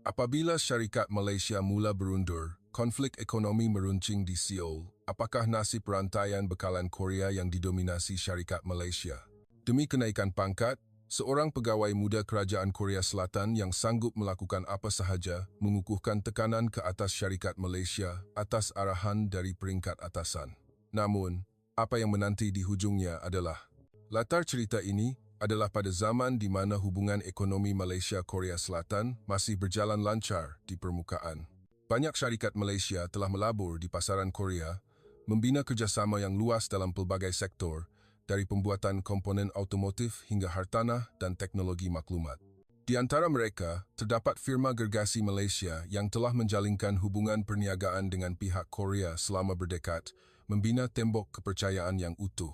Apabila syarikat Malaysia mula berundur, konflik ekonomi meruncing di Seoul, apakah nasib rantaian bekalan Korea yang didominasi syarikat Malaysia? Demi kenaikan pangkat, seorang pegawai muda kerajaan Korea Selatan yang sanggup melakukan apa sahaja mengukuhkan tekanan ke atas syarikat Malaysia atas arahan dari peringkat atasan. Namun, apa yang menanti di hujungnya adalah latar cerita ini adalah pada zaman di mana hubungan ekonomi Malaysia-Korea Selatan masih berjalan lancar di permukaan. Banyak syarikat Malaysia telah melabur di pasaran Korea, membina kerjasama yang luas dalam pelbagai sektor, dari pembuatan komponen automotif hingga hartanah dan teknologi maklumat. Di antara mereka, terdapat firma gergasi Malaysia yang telah menjalinkan hubungan perniagaan dengan pihak Korea selama berdekat, membina tembok kepercayaan yang utuh.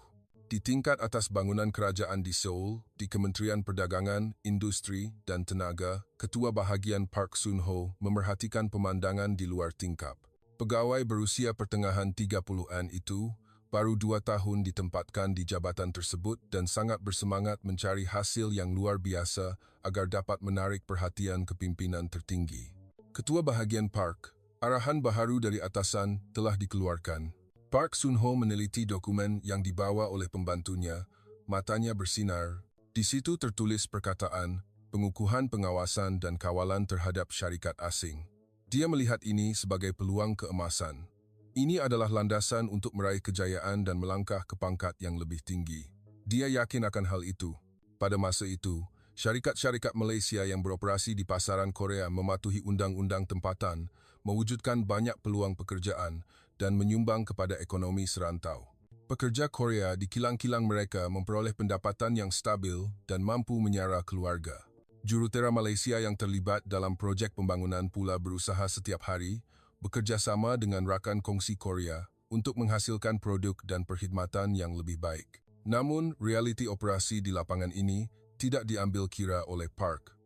Di tingkat atas bangunan kerajaan di Seoul, di Kementerian Perdagangan, Industri dan Tenaga, Ketua Bahagian Park Sun-ho memerhatikan pemandangan di luar tingkap. Pegawai berusia pertengahan 30-an itu baru dua tahun ditempatkan di jabatan tersebut dan sangat bersemangat mencari hasil yang luar biasa agar dapat menarik perhatian kepimpinan tertinggi. Ketua Bahagian Park, arahan baharu dari atasan telah dikeluarkan. Park Sun-ho meneliti dokumen yang dibawa oleh pembantunya, matanya bersinar. Di situ tertulis perkataan, pengukuhan pengawasan dan kawalan terhadap syarikat asing. Dia melihat ini sebagai peluang keemasan. Ini adalah landasan untuk meraih kejayaan dan melangkah ke pangkat yang lebih tinggi. Dia yakin akan hal itu. Pada masa itu, Syarikat-syarikat Malaysia yang beroperasi di pasaran Korea mematuhi undang-undang tempatan, mewujudkan banyak peluang pekerjaan dan menyumbang kepada ekonomi serantau. Pekerja Korea di kilang-kilang mereka memperoleh pendapatan yang stabil dan mampu menyara keluarga. Jurutera Malaysia yang terlibat dalam projek pembangunan pula berusaha setiap hari bekerjasama dengan rakan kongsi Korea untuk menghasilkan produk dan perkhidmatan yang lebih baik. Namun, realiti operasi di lapangan ini tidak diambil kira oleh Park.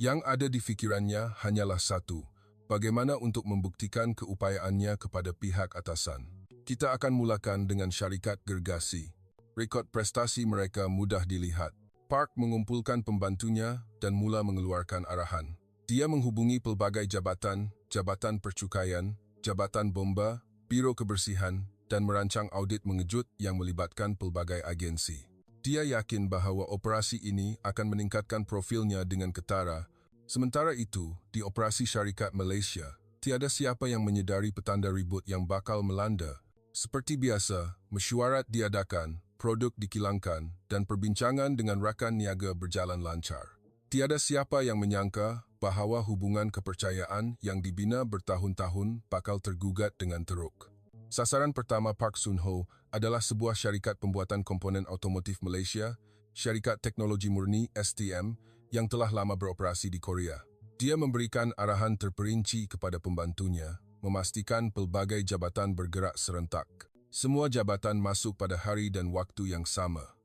Yang ada di fikirannya hanyalah satu, bagaimana untuk membuktikan keupayaannya kepada pihak atasan. Kita akan mulakan dengan syarikat gergasi. Rekod prestasi mereka mudah dilihat. Park mengumpulkan pembantunya dan mula mengeluarkan arahan. Dia menghubungi pelbagai jabatan, jabatan percukaian, jabatan bomba, biro kebersihan dan merancang audit mengejut yang melibatkan pelbagai agensi. Dia yakin bahawa operasi ini akan meningkatkan profilnya dengan ketara. Sementara itu, di operasi syarikat Malaysia, tiada siapa yang menyedari petanda ribut yang bakal melanda. Seperti biasa, mesyuarat diadakan, produk dikilangkan dan perbincangan dengan rakan niaga berjalan lancar. Tiada siapa yang menyangka bahawa hubungan kepercayaan yang dibina bertahun-tahun bakal tergugat dengan teruk. Sasaran pertama Park Sun-ho adalah sebuah syarikat pembuatan komponen otomotif Malaysia, syarikat teknologi murni STM yang telah lama beroperasi di Korea. Dia memberikan arahan terperinci kepada pembantunya, memastikan pelbagai jabatan bergerak serentak. Semua jabatan masuk pada hari dan waktu yang sama.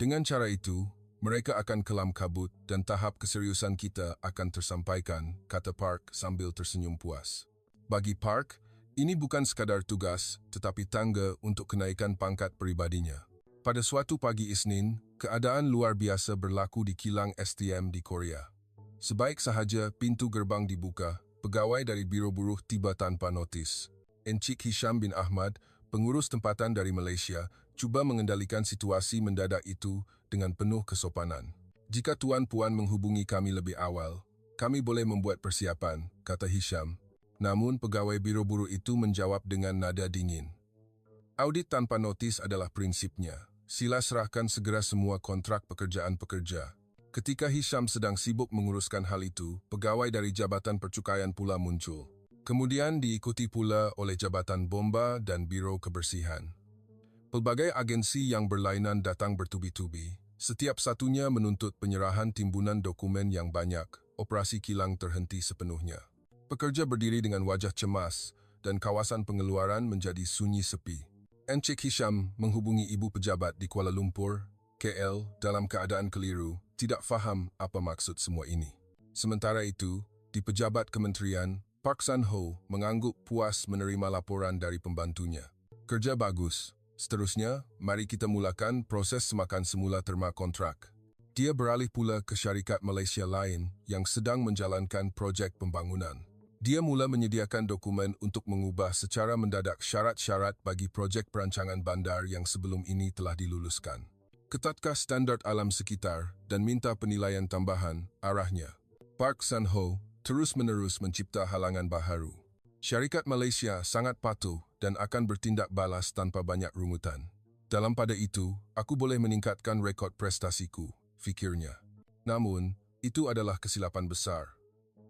Dengan cara itu, mereka akan kelam kabut dan tahap keseriusan kita akan tersampaikan, kata Park sambil tersenyum puas. Bagi Park, ini bukan sekadar tugas, tetapi tangga untuk kenaikan pangkat peribadinya. Pada suatu pagi Isnin, keadaan luar biasa berlaku di kilang STM di Korea. Sebaik sahaja pintu gerbang dibuka, pegawai dari Biro Buruh tiba tanpa notis. Encik Hisham bin Ahmad, pengurus tempatan dari Malaysia, cuba mengendalikan situasi mendadak itu dengan penuh kesopanan. Jika Tuan Puan menghubungi kami lebih awal, kami boleh membuat persiapan, kata Hisham. Namun pegawai biro buruh itu menjawab dengan nada dingin. Audit tanpa notis adalah prinsipnya. Sila serahkan segera semua kontrak pekerjaan pekerja. Ketika Hisham sedang sibuk menguruskan hal itu, pegawai dari Jabatan Percukaian pula muncul. Kemudian diikuti pula oleh Jabatan Bomba dan Biro Kebersihan. Pelbagai agensi yang berlainan datang bertubi-tubi. Setiap satunya menuntut penyerahan timbunan dokumen yang banyak. Operasi kilang terhenti sepenuhnya. Pekerja berdiri dengan wajah cemas dan kawasan pengeluaran menjadi sunyi sepi. Encik Hisham menghubungi ibu pejabat di Kuala Lumpur, KL dalam keadaan keliru, tidak faham apa maksud semua ini. Sementara itu, di pejabat kementerian, Park San-ho mengangguk puas menerima laporan dari pembantunya. Kerja bagus. Seterusnya, mari kita mulakan proses semakan semula terma kontrak. Dia beralih pula ke syarikat Malaysia lain yang sedang menjalankan projek pembangunan. Dia mula menyediakan dokumen untuk mengubah secara mendadak syarat-syarat bagi projek perancangan bandar yang sebelum ini telah diluluskan. Ketatkah standard alam sekitar dan minta penilaian tambahan arahnya. Park San-ho terus-menerus mencipta halangan baharu. Syarikat Malaysia sangat patuh dan akan bertindak balas tanpa banyak rumutan. Dalam pada itu, aku boleh meningkatkan rekod prestasiku fikirnya. Namun, itu adalah kesilapan besar.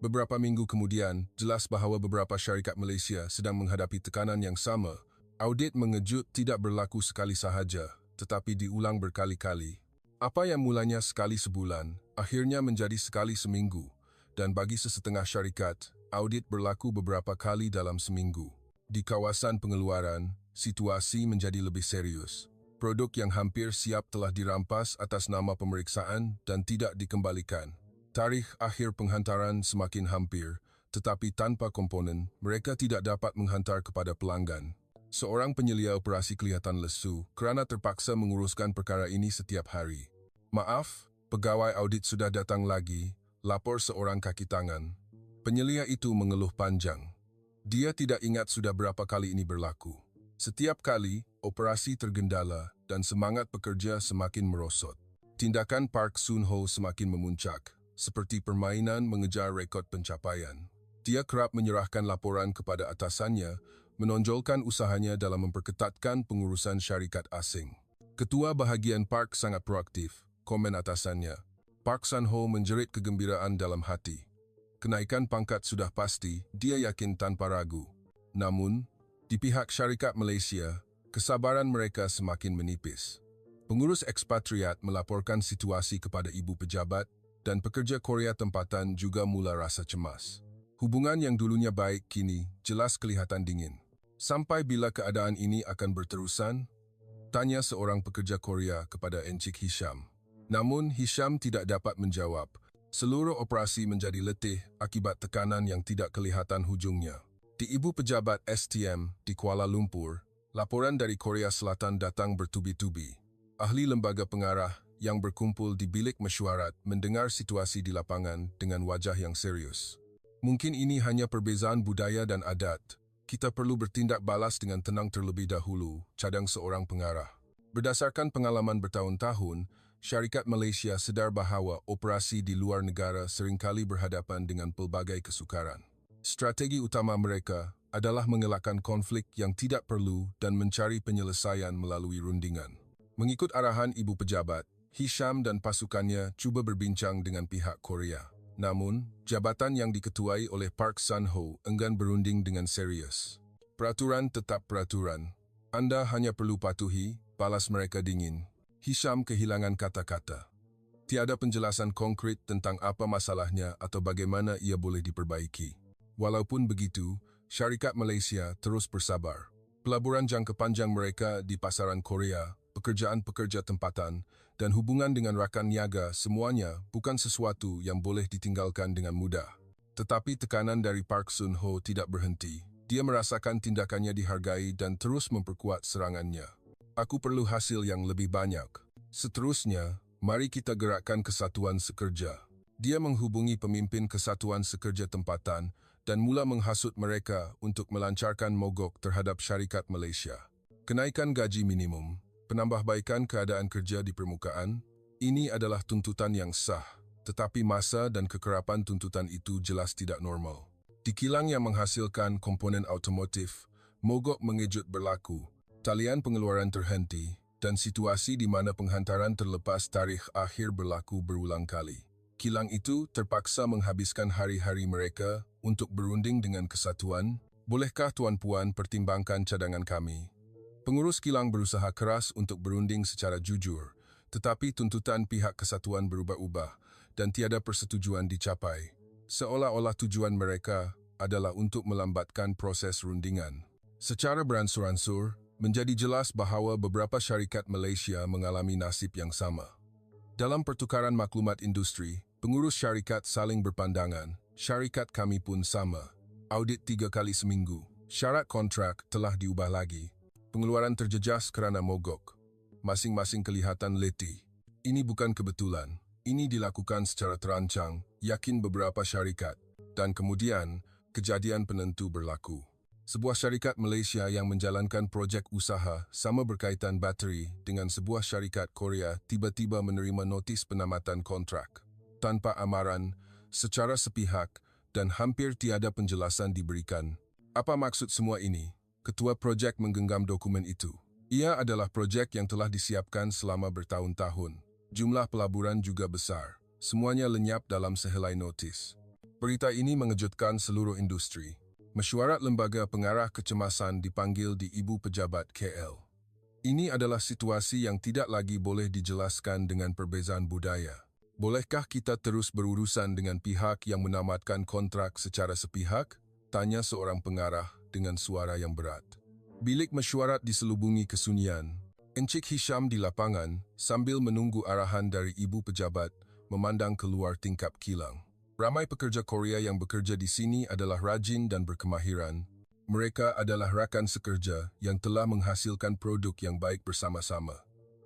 Beberapa minggu kemudian, jelas bahawa beberapa syarikat Malaysia sedang menghadapi tekanan yang sama. Audit mengejut tidak berlaku sekali sahaja, tetapi diulang berkali-kali. Apa yang mulanya sekali sebulan, akhirnya menjadi sekali seminggu. Dan bagi sesetengah syarikat, audit berlaku beberapa kali dalam seminggu. Di kawasan pengeluaran, situasi menjadi lebih serius. Produk yang hampir siap telah dirampas atas nama pemeriksaan dan tidak dikembalikan. Tarikh akhir penghantaran semakin hampir, tetapi tanpa komponen, mereka tidak dapat menghantar kepada pelanggan. Seorang penyelia operasi kelihatan lesu kerana terpaksa menguruskan perkara ini setiap hari. Maaf, pegawai audit sudah datang lagi, lapor seorang kaki tangan. Penyelia itu mengeluh panjang. Dia tidak ingat sudah berapa kali ini berlaku. Setiap kali, operasi tergendala dan semangat pekerja semakin merosot. Tindakan Park Sun-ho semakin memuncak, seperti permainan mengejar rekod pencapaian. Dia kerap menyerahkan laporan kepada atasannya, menonjolkan usahanya dalam memperketatkan pengurusan syarikat asing. Ketua bahagian Park sangat proaktif, komen atasannya. Park Sun-ho menjerit kegembiraan dalam hati. Kenaikan pangkat sudah pasti, dia yakin tanpa ragu. Namun, di pihak syarikat Malaysia, kesabaran mereka semakin menipis. Pengurus ekspatriat melaporkan situasi kepada ibu pejabat dan pekerja Korea tempatan juga mula rasa cemas. Hubungan yang dulunya baik kini jelas kelihatan dingin. Sampai bila keadaan ini akan berterusan? Tanya seorang pekerja Korea kepada Encik Hisham. Namun Hisham tidak dapat menjawab. Seluruh operasi menjadi letih akibat tekanan yang tidak kelihatan hujungnya. Di Ibu Pejabat STM di Kuala Lumpur, laporan dari Korea Selatan datang bertubi-tubi. Ahli lembaga pengarah yang berkumpul di bilik mesyuarat mendengar situasi di lapangan dengan wajah yang serius. Mungkin ini hanya perbezaan budaya dan adat. Kita perlu bertindak balas dengan tenang terlebih dahulu, cadang seorang pengarah. Berdasarkan pengalaman bertahun-tahun, syarikat Malaysia sedar bahawa operasi di luar negara seringkali berhadapan dengan pelbagai kesukaran. Strategi utama mereka adalah mengelakkan konflik yang tidak perlu dan mencari penyelesaian melalui rundingan. Mengikut arahan ibu pejabat, Hisham dan pasukannya cuba berbincang dengan pihak Korea. Namun, jabatan yang diketuai oleh Park Sun-ho enggan berunding dengan serius. Peraturan tetap peraturan. Anda hanya perlu patuhi, balas mereka dingin. Hisham kehilangan kata-kata. Tiada penjelasan konkret tentang apa masalahnya atau bagaimana ia boleh diperbaiki. Walaupun begitu, syarikat Malaysia terus bersabar. Pelaburan jangka panjang mereka di pasaran Korea, pekerjaan-pekerja tempatan, dan hubungan dengan rakan niaga semuanya bukan sesuatu yang boleh ditinggalkan dengan mudah. Tetapi tekanan dari Park Sun-ho tidak berhenti. Dia merasakan tindakannya dihargai dan terus memperkuat serangannya. Aku perlu hasil yang lebih banyak. Seterusnya, mari kita gerakkan kesatuan sekerja. Dia menghubungi pemimpin kesatuan sekerja tempatan dan mula menghasut mereka untuk melancarkan mogok terhadap syarikat Malaysia. Kenaikan gaji minimum, penambahbaikan keadaan kerja di permukaan, ini adalah tuntutan yang sah, tetapi masa dan kekerapan tuntutan itu jelas tidak normal. Di kilang yang menghasilkan komponen automotif, mogok mengejut berlaku, talian pengeluaran terhenti, dan situasi di mana penghantaran terlepas tarikh akhir berlaku berulang kali. Kilang itu terpaksa menghabiskan hari-hari mereka untuk berunding dengan kesatuan. Bolehkah Tuan Puan pertimbangkan cadangan kami? Pengurus kilang berusaha keras untuk berunding secara jujur, tetapi tuntutan pihak kesatuan berubah-ubah dan tiada persetujuan dicapai. Seolah-olah tujuan mereka adalah untuk melambatkan proses rundingan. Secara beransur-ansur, menjadi jelas bahawa beberapa syarikat Malaysia mengalami nasib yang sama. Dalam pertukaran maklumat industri, Pengurus syarikat saling berpandangan, syarikat kami pun sama. Audit tiga kali seminggu. Syarat kontrak telah diubah lagi. Pengeluaran terjejas kerana mogok. Masing-masing kelihatan letih. Ini bukan kebetulan. Ini dilakukan secara terancang, yakin beberapa syarikat. Dan kemudian, kejadian penentu berlaku. Sebuah syarikat Malaysia yang menjalankan projek usaha sama berkaitan bateri dengan sebuah syarikat Korea tiba-tiba menerima notis penamatan kontrak. Tanpa amaran, secara sepihak dan hampir tiada penjelasan diberikan. Apa maksud semua ini? Ketua projek menggenggam dokumen itu. Ia adalah projek yang telah disiapkan selama bertahun-tahun. Jumlah pelaburan juga besar. Semuanya lenyap dalam sehelai notis. Berita ini mengejutkan seluruh industri. Mesyuarat Lembaga Pengarah Kecemasan dipanggil di Ibu Pejabat KL. Ini adalah situasi yang tidak lagi boleh dijelaskan dengan perbezaan budaya. Bolehkah kita terus berurusan dengan pihak yang menamatkan kontrak secara sepihak? Tanya seorang pengarah dengan suara yang berat. Bilik mesyuarat diselubungi kesunyian. Encik Hisham di lapangan sambil menunggu arahan dari ibu pejabat memandang keluar tingkap kilang. Ramai pekerja Korea yang bekerja di sini adalah rajin dan berkemahiran. Mereka adalah rakan sekerja yang telah menghasilkan produk yang baik bersama-sama.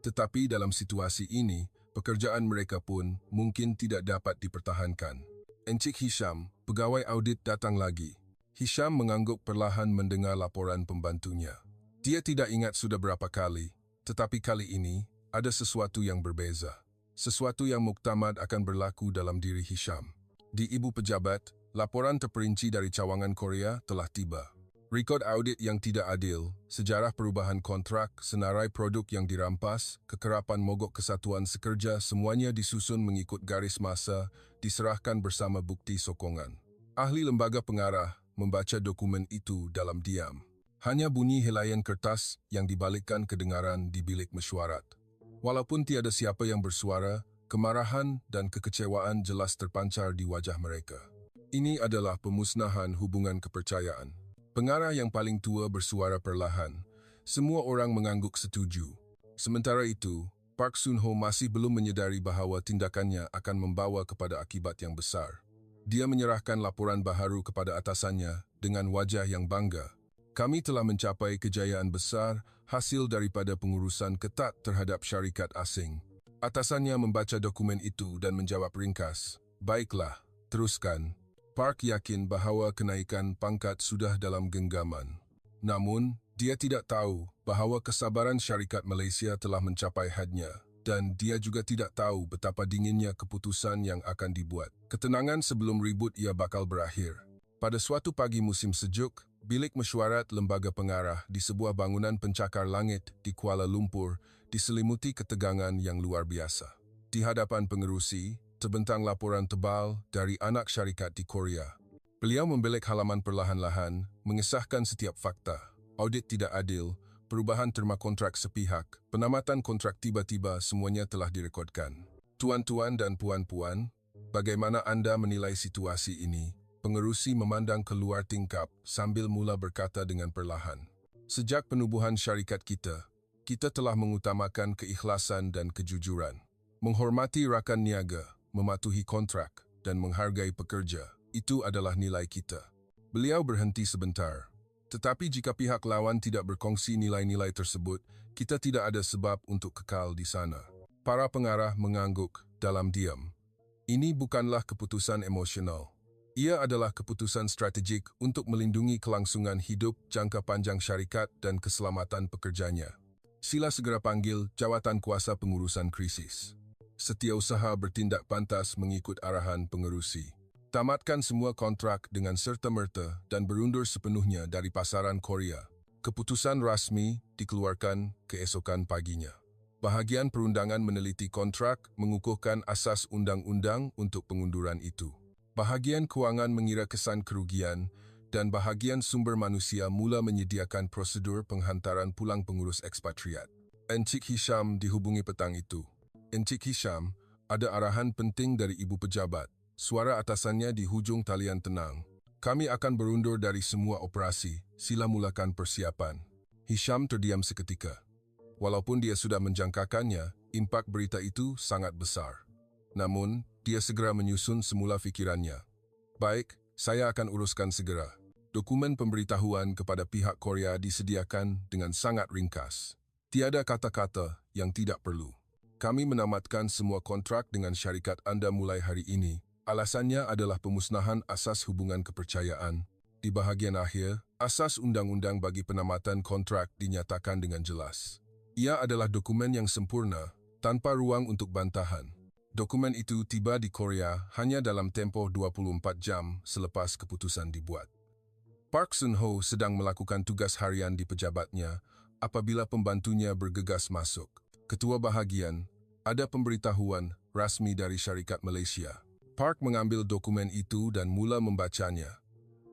Tetapi dalam situasi ini, pekerjaan mereka pun mungkin tidak dapat dipertahankan. Encik Hisham, pegawai audit datang lagi. Hisham mengangguk perlahan mendengar laporan pembantunya. Dia tidak ingat sudah berapa kali, tetapi kali ini ada sesuatu yang berbeza. Sesuatu yang muktamad akan berlaku dalam diri Hisham. Di Ibu Pejabat, laporan terperinci dari cawangan Korea telah tiba. Rekod audit yang tidak adil, sejarah perubahan kontrak, senarai produk yang dirampas, kekerapan mogok kesatuan sekerja semuanya disusun mengikut garis masa, diserahkan bersama bukti sokongan. Ahli lembaga pengarah membaca dokumen itu dalam diam. Hanya bunyi helaian kertas yang dibalikkan kedengaran di bilik mesyuarat. Walaupun tiada siapa yang bersuara, Kemarahan dan kekecewaan jelas terpancar di wajah mereka. Ini adalah pemusnahan hubungan kepercayaan. Pengarah yang paling tua bersuara perlahan. Semua orang mengangguk setuju. Sementara itu, Park Sun-ho masih belum menyedari bahawa tindakannya akan membawa kepada akibat yang besar. Dia menyerahkan laporan baharu kepada atasannya dengan wajah yang bangga. Kami telah mencapai kejayaan besar hasil daripada pengurusan ketat terhadap syarikat asing. Atasannya membaca dokumen itu dan menjawab ringkas, Baiklah, teruskan. Park yakin bahawa kenaikan pangkat sudah dalam genggaman. Namun, dia tidak tahu bahawa kesabaran syarikat Malaysia telah mencapai hadnya dan dia juga tidak tahu betapa dinginnya keputusan yang akan dibuat. Ketenangan sebelum ribut ia bakal berakhir. Pada suatu pagi musim sejuk, bilik mesyuarat lembaga pengarah di sebuah bangunan pencakar langit di Kuala Lumpur diselimuti ketegangan yang luar biasa. Di hadapan pengerusi, terbentang laporan tebal dari anak syarikat di Korea. Beliau membelek halaman perlahan-lahan, mengesahkan setiap fakta. Audit tidak adil, perubahan terma kontrak sepihak, penamatan kontrak tiba-tiba semuanya telah direkodkan. Tuan-tuan dan puan-puan, bagaimana anda menilai situasi ini? Pengerusi memandang keluar tingkap sambil mula berkata dengan perlahan. Sejak penubuhan syarikat kita, kita telah mengutamakan keikhlasan dan kejujuran. Menghormati rakan niaga, mematuhi kontrak, dan menghargai pekerja, itu adalah nilai kita. Beliau berhenti sebentar. Tetapi jika pihak lawan tidak berkongsi nilai-nilai tersebut, kita tidak ada sebab untuk kekal di sana. Para pengarah mengangguk dalam diam. Ini bukanlah keputusan emosional. Ia adalah keputusan strategik untuk melindungi kelangsungan hidup jangka panjang syarikat dan keselamatan pekerjanya. Sila segera panggil jawatan kuasa pengurusan krisis. Setiausaha bertindak pantas mengikut arahan pengerusi. Tamatkan semua kontrak dengan serta-merta dan berundur sepenuhnya dari pasaran Korea. Keputusan rasmi dikeluarkan keesokan paginya. Bahagian perundangan meneliti kontrak mengukuhkan asas undang-undang untuk pengunduran itu. Bahagian kewangan mengira kesan kerugian dan bahagian sumber manusia mula menyediakan prosedur penghantaran pulang pengurus ekspatriat. Encik Hisham dihubungi petang itu. Encik Hisham, ada arahan penting dari ibu pejabat. Suara atasannya di hujung talian tenang. Kami akan berundur dari semua operasi. Sila mulakan persiapan. Hisham terdiam seketika. Walaupun dia sudah menjangkakannya, impak berita itu sangat besar. Namun, dia segera menyusun semula fikirannya. Baik, saya akan uruskan segera. Dokumen pemberitahuan kepada pihak Korea disediakan dengan sangat ringkas. Tiada kata-kata yang tidak perlu. kami menamatkan semua kontrak dengan syarikat anda mulai hari ini. Alasannya adalah pemusnahan asas hubungan kepercayaan. Di bahagian akhir, asas undang-undang bagi penamatan kontrak dinyatakan dengan jelas. Ia adalah dokumen yang sempurna, tanpa ruang untuk bantahan. Dokumen itu tiba di Korea hanya dalam tempoh 24 jam selepas keputusan dibuat. Park Sun-ho sedang melakukan tugas harian di pejabatnya apabila pembantunya bergegas masuk. Ketua bahagian, ada pemberitahuan rasmi dari syarikat Malaysia. Park mengambil dokumen itu dan mula membacanya.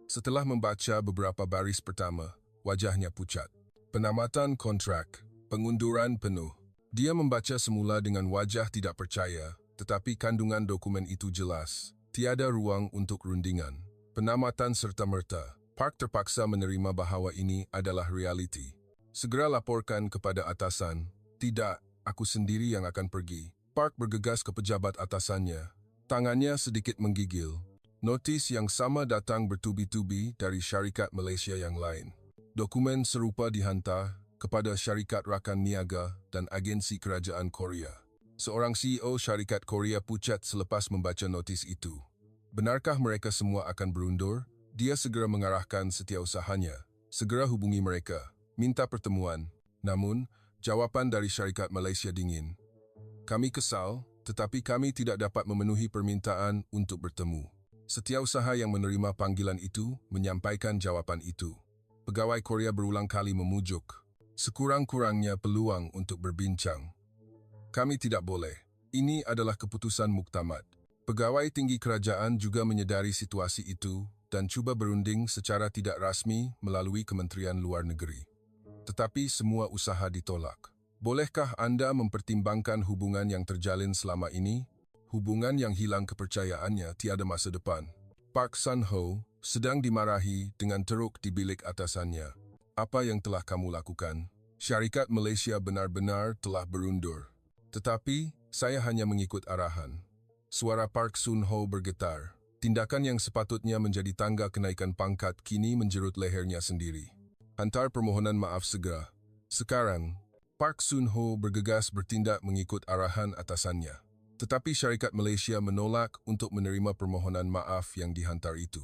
Setelah membaca beberapa baris pertama, wajahnya pucat. Penamatan kontrak, pengunduran penuh. Dia membaca semula dengan wajah tidak percaya, tetapi kandungan dokumen itu jelas. Tiada ruang untuk rundingan. Penamatan serta-merta. Park terpaksa menerima bahawa ini adalah realiti. Segera laporkan kepada atasan. Tidak, aku sendiri yang akan pergi. Park bergegas ke pejabat atasannya. Tangannya sedikit menggigil. Notis yang sama datang bertubi-tubi dari syarikat Malaysia yang lain. Dokumen serupa dihantar kepada syarikat rakan niaga dan agensi kerajaan Korea. Seorang CEO syarikat Korea pucat selepas membaca notis itu. Benarkah mereka semua akan berundur? Dia segera mengarahkan setiausahanya. Segera hubungi mereka. Minta pertemuan. Namun, jawapan dari syarikat Malaysia dingin. Kami kesal, tetapi kami tidak dapat memenuhi permintaan untuk bertemu. Setiausaha yang menerima panggilan itu menyampaikan jawapan itu. Pegawai Korea berulang kali memujuk. Sekurang-kurangnya peluang untuk berbincang. Kami tidak boleh. Ini adalah keputusan muktamad. Pegawai tinggi kerajaan juga menyedari situasi itu dan cuba berunding secara tidak rasmi melalui Kementerian Luar Negeri. Tetapi semua usaha ditolak. Bolehkah anda mempertimbangkan hubungan yang terjalin selama ini hubungan yang hilang kepercayaannya tiada masa depan. Park Sun-ho sedang dimarahi dengan teruk di bilik atasannya. Apa yang telah kamu lakukan? Syarikat Malaysia benar-benar telah berundur. Tetapi, saya hanya mengikut arahan. Suara Park Sun-ho bergetar. Tindakan yang sepatutnya menjadi tangga kenaikan pangkat kini menjerut lehernya sendiri. Hantar permohonan maaf segera. Sekarang, Park Sun-ho bergegas bertindak mengikut arahan atasannya. Tetapi syarikat Malaysia menolak untuk menerima permohonan maaf yang dihantar itu.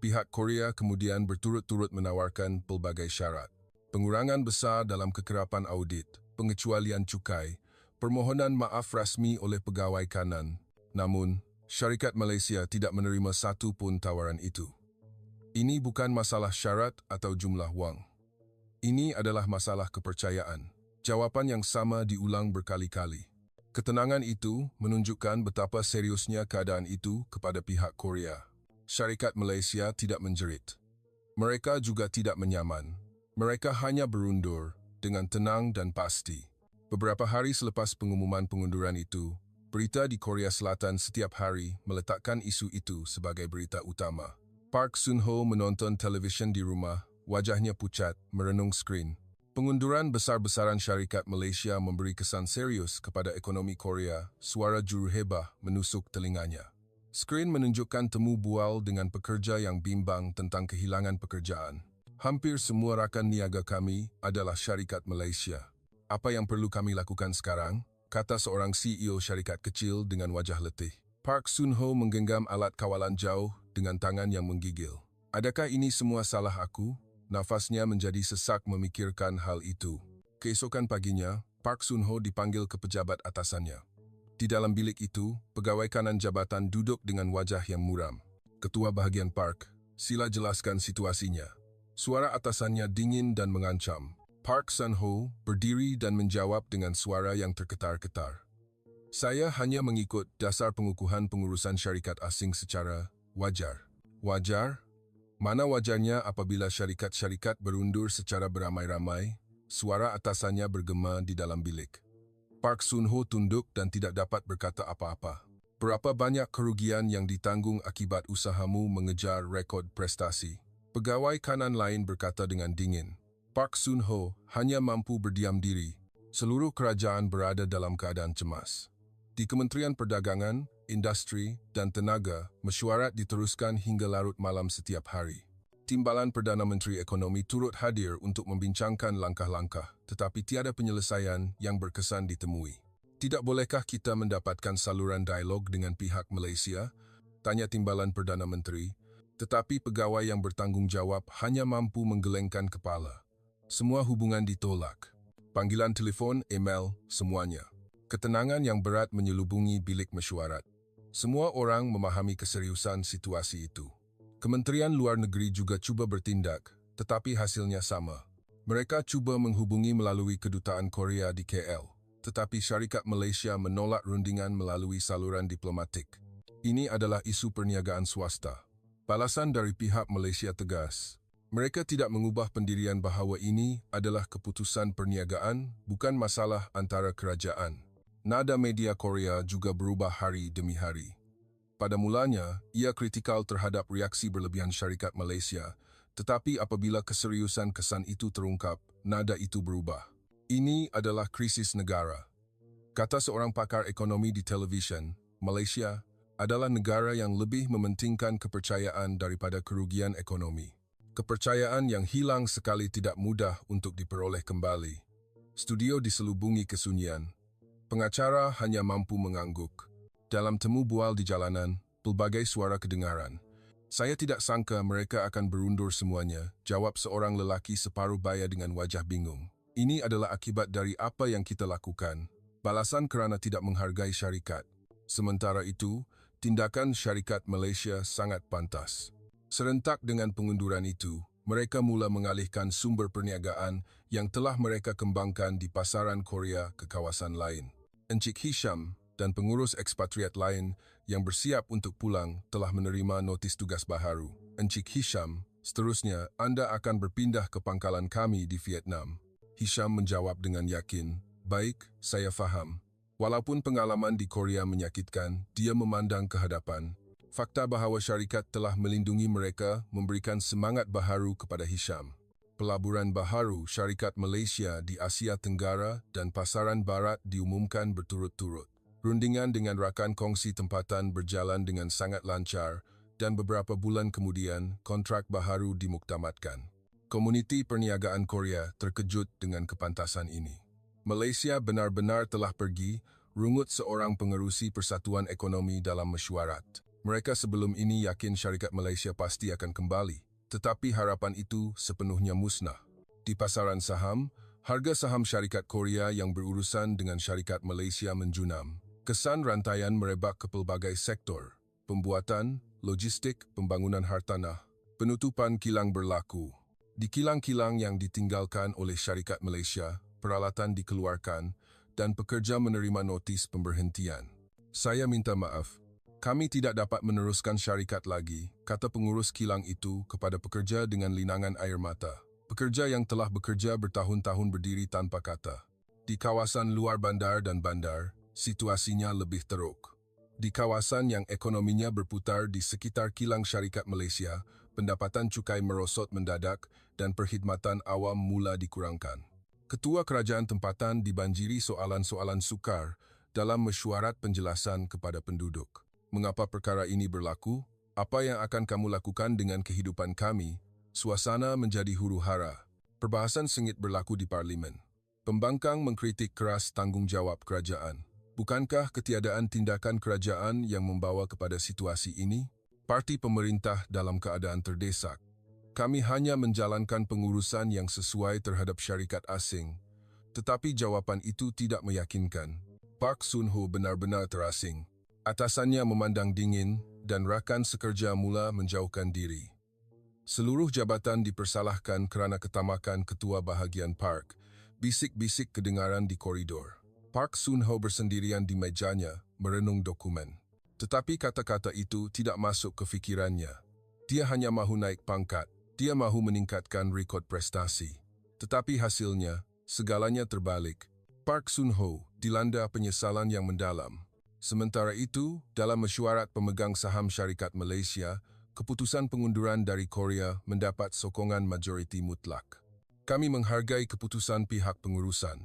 Pihak Korea kemudian berturut-turut menawarkan pelbagai syarat. Pengurangan besar dalam kekerapan audit, pengecualian cukai, permohonan maaf rasmi oleh pegawai kanan. Namun, syarikat Malaysia tidak menerima satu pun tawaran itu. Ini bukan masalah syarat atau jumlah wang. Ini adalah masalah kepercayaan. Jawapan yang sama diulang berkali-kali. Ketenangan itu menunjukkan betapa seriusnya keadaan itu kepada pihak Korea. Syarikat Malaysia tidak menjerit. Mereka juga tidak menyaman. Mereka hanya berundur dengan tenang dan pasti. Beberapa hari selepas pengumuman pengunduran itu, berita di Korea Selatan setiap hari meletakkan isu itu sebagai berita utama. Park Sun-ho menonton televisyen di rumah, wajahnya pucat, merenung skrin. Pengunduran besar-besaran syarikat Malaysia memberi kesan serius kepada ekonomi Korea, suara juruhebah menusuk telinganya. Skrin menunjukkan temu bual dengan pekerja yang bimbang tentang kehilangan pekerjaan. Hampir semua rakan niaga kami adalah syarikat Malaysia. Apa yang perlu kami lakukan sekarang? Kata seorang CEO syarikat kecil dengan wajah letih. Park Sun-ho menggenggam alat kawalan jauh dengan tangan yang menggigil. Adakah ini semua salah aku? Nafasnya menjadi sesak memikirkan hal itu. Keesokan paginya, Park Sun-ho dipanggil ke pejabat atasannya. Di dalam bilik itu, pegawai kanan jabatan duduk dengan wajah yang muram. Ketua bahagian Park, sila jelaskan situasinya. Suara atasannya dingin dan mengancam. Park Sun-ho berdiri dan menjawab dengan suara yang terketar-ketar. Saya hanya mengikut dasar pengukuhan pengurusan syarikat asing secara wajar. Wajar? Mana wajarnya apabila syarikat-syarikat berundur secara beramai-ramai, suara atasannya bergema di dalam bilik. Park Sun-ho tunduk dan tidak dapat berkata apa-apa. Berapa banyak kerugian yang ditanggung akibat usahamu mengejar rekod prestasi? Pegawai kanan lain berkata dengan dingin. Park Sun-ho hanya mampu berdiam diri. Seluruh kerajaan berada dalam keadaan cemas. Di Kementerian Perdagangan, Industri dan Tenaga, mesyuarat diteruskan hingga larut malam setiap hari. Timbalan Perdana Menteri Ekonomi turut hadir untuk membincangkan langkah-langkah, tetapi tiada penyelesaian yang berkesan ditemui. Tidak bolehkah kita mendapatkan saluran dialog dengan pihak Malaysia? Tanya timbalan Perdana Menteri. Tetapi pegawai yang bertanggungjawab hanya mampu menggelengkan kepala. Semua hubungan ditolak. Panggilan telefon, email, semuanya. Ketenangan yang berat menyelubungi bilik mesyuarat. Semua orang memahami keseriusan situasi itu. Kementerian Luar Negeri juga cuba bertindak, tetapi hasilnya sama. Mereka cuba menghubungi melalui kedutaan Korea di KL, tetapi syarikat Malaysia menolak rundingan melalui saluran diplomatik. Ini adalah isu perniagaan swasta. Balasan dari pihak Malaysia tegas. Mereka tidak mengubah pendirian bahawa ini adalah keputusan perniagaan, bukan masalah antara kerajaan. Nada media Korea juga berubah hari demi hari. Pada mulanya, ia kritikal terhadap reaksi berlebihan syarikat Malaysia, tetapi apabila keseriusan kesan itu terungkap, nada itu berubah. Ini adalah krisis negara. Kata seorang pakar ekonomi di televisyen, Malaysia adalah negara yang lebih mementingkan kepercayaan daripada kerugian ekonomi. Kepercayaan yang hilang sekali tidak mudah untuk diperoleh kembali. Studio diselubungi kesunyian. Pengacara hanya mampu mengangguk. Dalam temu bual di jalanan, pelbagai suara kedengaran. Saya tidak sangka mereka akan berundur semuanya, jawab seorang lelaki separuh baya dengan wajah bingung. Ini adalah akibat dari apa yang kita lakukan. Balasan kerana tidak menghargai syarikat. Sementara itu, tindakan syarikat Malaysia sangat pantas. Serentak dengan pengunduran itu, mereka mula mengalihkan sumber perniagaan yang telah mereka kembangkan di pasaran Korea ke kawasan lain. Encik Hisham, dan pengurus ekspatriat lain yang bersiap untuk pulang telah menerima notis tugas baharu. Encik Hisham, seterusnya anda akan berpindah ke pangkalan kami di Vietnam. Hisham menjawab dengan yakin, baik, saya faham. Walaupun pengalaman di Korea menyakitkan, dia memandang ke hadapan. Fakta bahawa syarikat telah melindungi mereka memberikan semangat baharu kepada Hisham. Pelaburan baharu syarikat Malaysia di Asia Tenggara dan pasaran barat diumumkan berturut-turut. Rundingan dengan rakan kongsi tempatan berjalan dengan sangat lancar dan beberapa bulan kemudian kontrak baharu dimuktamadkan. Komuniti perniagaan Korea terkejut dengan kepantasan ini. Malaysia benar-benar telah pergi, rungut seorang pengerusi Persatuan Ekonomi dalam mesyuarat. Mereka sebelum ini yakin syarikat Malaysia pasti akan kembali, tetapi harapan itu sepenuhnya musnah. Di pasaran saham, harga saham syarikat Korea yang berurusan dengan syarikat Malaysia menjunam. Kesan rantaian merebak ke pelbagai sektor, pembuatan, logistik, pembangunan hartanah, penutupan kilang berlaku. Di kilang-kilang yang ditinggalkan oleh syarikat Malaysia, peralatan dikeluarkan dan pekerja menerima notis pemberhentian. Saya minta maaf, kami tidak dapat meneruskan syarikat lagi, kata pengurus kilang itu kepada pekerja dengan linangan air mata. Pekerja yang telah bekerja bertahun-tahun berdiri tanpa kata. Di kawasan luar bandar dan bandar, situasinya lebih teruk. Di kawasan yang ekonominya berputar di sekitar kilang syarikat Malaysia, pendapatan cukai merosot mendadak dan perkhidmatan awam mula dikurangkan. Ketua Kerajaan Tempatan dibanjiri soalan-soalan sukar dalam mesyuarat penjelasan kepada penduduk. Mengapa perkara ini berlaku? Apa yang akan kamu lakukan dengan kehidupan kami? Suasana menjadi huru-hara. Perbahasan sengit berlaku di Parlimen. Pembangkang mengkritik keras tanggungjawab kerajaan. Bukankah ketiadaan tindakan kerajaan yang membawa kepada situasi ini? Parti pemerintah dalam keadaan terdesak. Kami hanya menjalankan pengurusan yang sesuai terhadap syarikat asing. Tetapi jawapan itu tidak meyakinkan. Park Sun-ho benar-benar terasing. Atasannya memandang dingin dan rakan sekerja mula menjauhkan diri. Seluruh jabatan dipersalahkan kerana ketamakan ketua bahagian park. Bisik-bisik kedengaran di koridor. Park Sun-ho bersendirian di mejanya, merenung dokumen. Tetapi kata-kata itu tidak masuk ke fikirannya. Dia hanya mahu naik pangkat, dia mahu meningkatkan rekod prestasi. Tetapi hasilnya, segalanya terbalik. Park Sun-ho dilanda penyesalan yang mendalam. Sementara itu, dalam mesyuarat pemegang saham syarikat Malaysia, keputusan pengunduran dari Korea mendapat sokongan majoriti mutlak. Kami menghargai keputusan pihak pengurusan.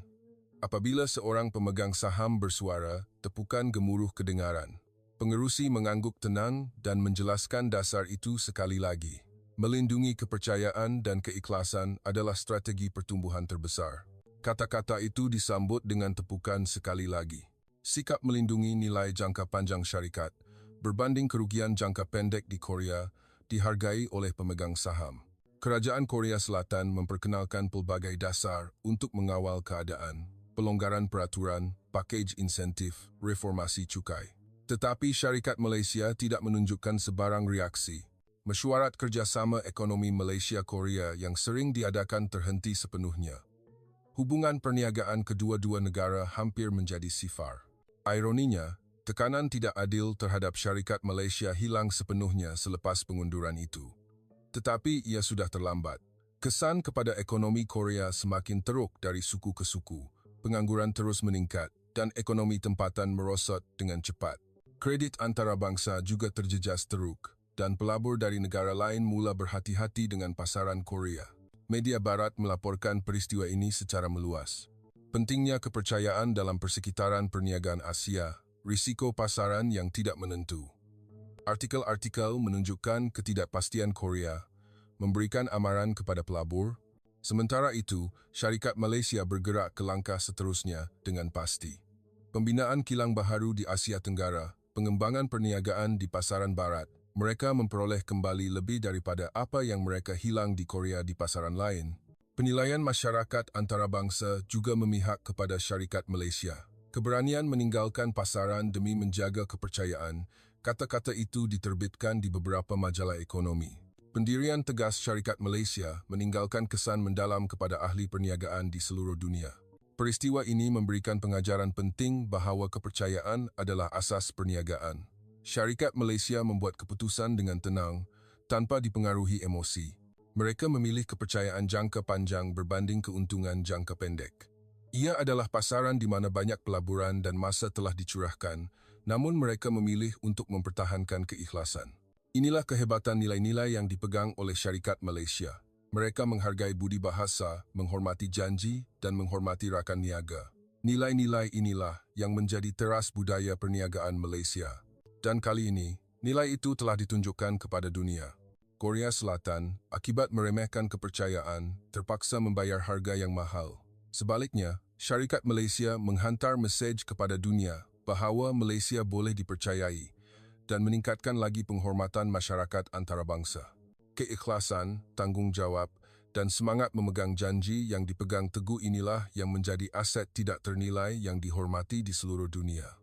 Apabila seorang pemegang saham bersuara, tepukan gemuruh kedengaran. Pengerusi mengangguk tenang dan menjelaskan dasar itu sekali lagi. Melindungi kepercayaan dan keikhlasan adalah strategi pertumbuhan terbesar. Kata-kata itu disambut dengan tepukan sekali lagi. Sikap melindungi nilai jangka panjang syarikat berbanding kerugian jangka pendek di Korea dihargai oleh pemegang saham. Kerajaan Korea Selatan memperkenalkan pelbagai dasar untuk mengawal keadaan, pelonggaran peraturan, pakej insentif, reformasi cukai. Tetapi syarikat Malaysia tidak menunjukkan sebarang reaksi. Mesyuarat kerjasama ekonomi Malaysia-Korea yang sering diadakan terhenti sepenuhnya. Hubungan perniagaan kedua-dua negara hampir menjadi sifar. Ironinya, tekanan tidak adil terhadap syarikat Malaysia hilang sepenuhnya selepas pengunduran itu tetapi ia sudah terlambat. Kesan kepada ekonomi Korea semakin teruk dari suku ke suku, pengangguran terus meningkat dan ekonomi tempatan merosot dengan cepat. Kredit antarabangsa juga terjejas teruk dan pelabur dari negara lain mula berhati-hati dengan pasaran Korea. Media barat melaporkan peristiwa ini secara meluas. Pentingnya kepercayaan dalam persekitaran perniagaan Asia, risiko pasaran yang tidak menentu. Artikel-artikel menunjukkan ketidakpastian Korea memberikan amaran kepada pelabur. Sementara itu, syarikat Malaysia bergerak ke langkah seterusnya dengan pasti. Pembinaan kilang baharu di Asia Tenggara, pengembangan perniagaan di pasaran barat, mereka memperoleh kembali lebih daripada apa yang mereka hilang di Korea di pasaran lain. Penilaian masyarakat antarabangsa juga memihak kepada syarikat Malaysia. Keberanian meninggalkan pasaran demi menjaga kepercayaan Kata-kata itu diterbitkan di beberapa majalah ekonomi. Pendirian tegas syarikat Malaysia meninggalkan kesan mendalam kepada ahli perniagaan di seluruh dunia. Peristiwa ini memberikan pengajaran penting bahawa kepercayaan adalah asas perniagaan. Syarikat Malaysia membuat keputusan dengan tenang tanpa dipengaruhi emosi. Mereka memilih kepercayaan jangka panjang berbanding keuntungan jangka pendek. Ia adalah pasaran di mana banyak pelaburan dan masa telah dicurahkan, namun mereka memilih untuk mempertahankan keikhlasan. Inilah kehebatan nilai-nilai yang dipegang oleh syarikat Malaysia. Mereka menghargai budi bahasa, menghormati janji dan menghormati rakan niaga. Nilai-nilai inilah yang menjadi teras budaya perniagaan Malaysia. Dan kali ini, nilai itu telah ditunjukkan kepada dunia. Korea Selatan, akibat meremehkan kepercayaan, terpaksa membayar harga yang mahal. Sebaliknya, syarikat Malaysia menghantar mesej kepada dunia bahawa Malaysia boleh dipercayai dan meningkatkan lagi penghormatan masyarakat antarabangsa. Keikhlasan, tanggungjawab dan semangat memegang janji yang dipegang teguh inilah yang menjadi aset tidak ternilai yang dihormati di seluruh dunia.